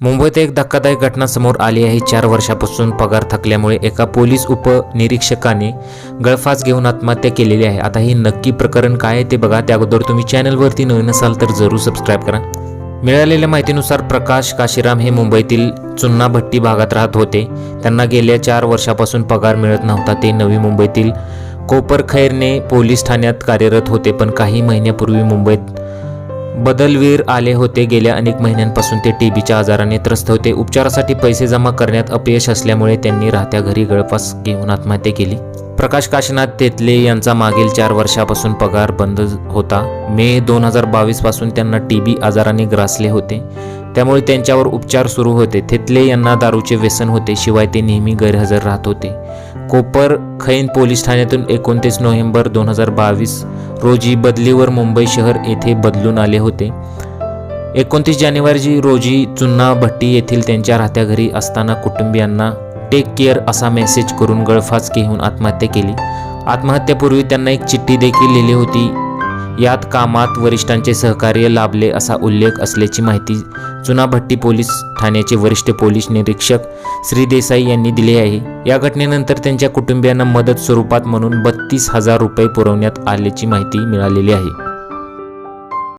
मुंबईत एक धक्कादायक घटना समोर आली आहे. चार वर्षापासून पगार थकल्यामुळे एका पोलीस उपनिरीक्षकाने गळफास घेऊन आत्महत्या केलेली आहे. आता हे नक्की प्रकरण काय आहे ते बघा. त्या अगोदर तुम्ही चॅनलवरती नवीन असाल तर जरूर सबस्क्राईब करा. मिळालेल्या माहितीनुसार प्रकाश काशीराम हे मुंबईतील चुन्नाभट्टी भागात राहत होते. त्यांना गेल्या चार वर्षापासून पगार मिळत नव्हता. ते नवी मुंबईतील कोपरखैरने पोलीस ठाण्यात कार्यरत होते पण काही महिन्यापूर्वी मुंबईत बदलवीर आले होते गेल्या अनेक महिन्यांपासून ते टीबीच्या आजाराने त्रस्त होते. उपचारासाठी पैसे जमा करण्यात अपयश असल्यामुळे त्यांनी राहत्या घरी गळफास घेऊन आत्महत्या केली. प्रकाश काशीनाथ तेतले यांचा मागील चार वर्षापासून पगार बंद होता. मे दोन हजार बावीसपासून त्यांना टी बी आजाराने ग्रासले होते. त्यामुळे त्यांच्यावर उपचार सुरू होते. थेतले यांना दारूचे व्यसन होते शिवाय ते नेहमी गैरहजर राहत होते. कोपर खैन पोलीस ठाण्यातून एकोणतीस नोव्हेंबर दोन हजार बावीस रोजी बदलीवर मुंबई शहर येथे बदलून आले होते. एकोणतीस जानेवारी रोजी चुन्ना भट्टी येथील त्यांच्या राहत्या घरी असताना कुटुंबियांना टेक केअर असा मेसेज करून गळफास घेऊन आत्महत्या केली. आत्महत्येपूर्वी त्यांना एक चिठ्ठी देखील लिहिली होती. यात कामात वरिष्ठांचे सहकार्य लाभले असा उल्लेख असल्याची माहिती चुनाभट्टी पोलीस ठाण्याचे वरिष्ठ पोलीस निरीक्षक श्री देसाई यांनी दिली आहे. या घटनेनंतर त्यांच्या कुटुंबियांना मदत स्वरूपात म्हणून बत्तीस हजार रुपये पुरवण्यात आल्याची माहिती मिळालेली आहे.